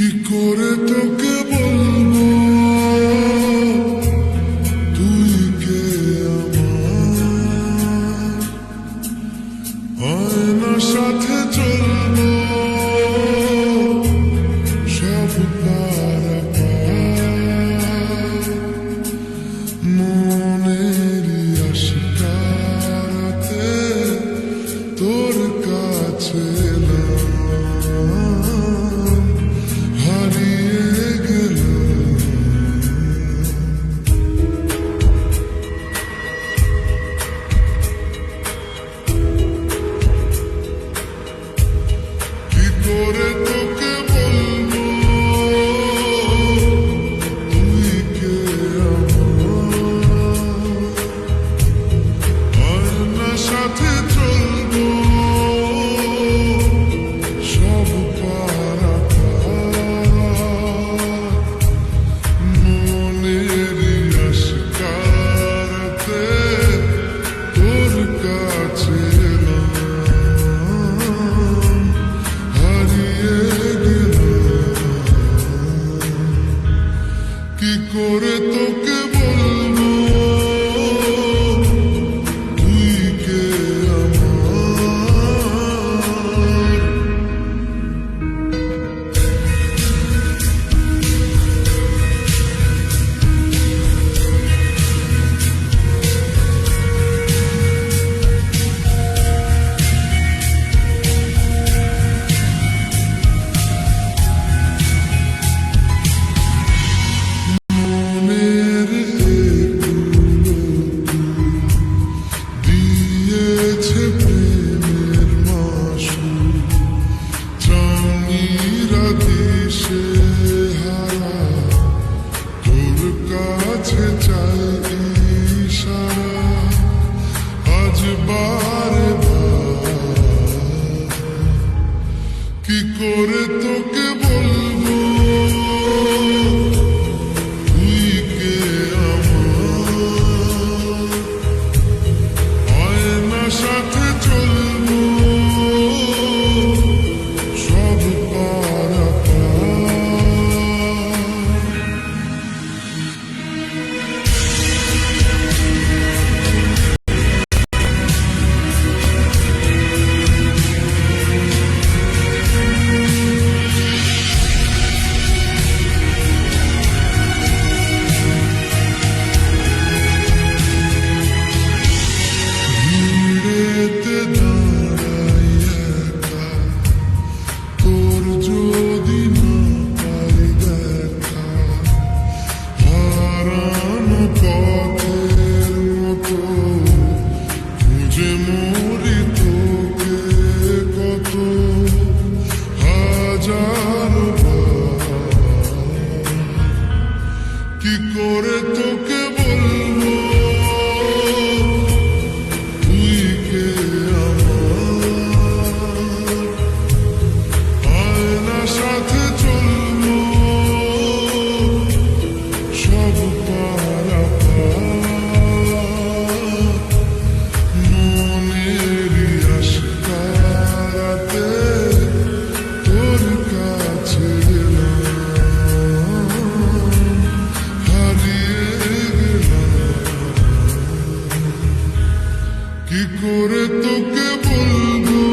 কি করে তোকে বলব? তুই কে আমার? সাথে চলবো। সব মনেরই আশিকারাতে তোর কাছে এলাম। to কি করে তোকে বলব?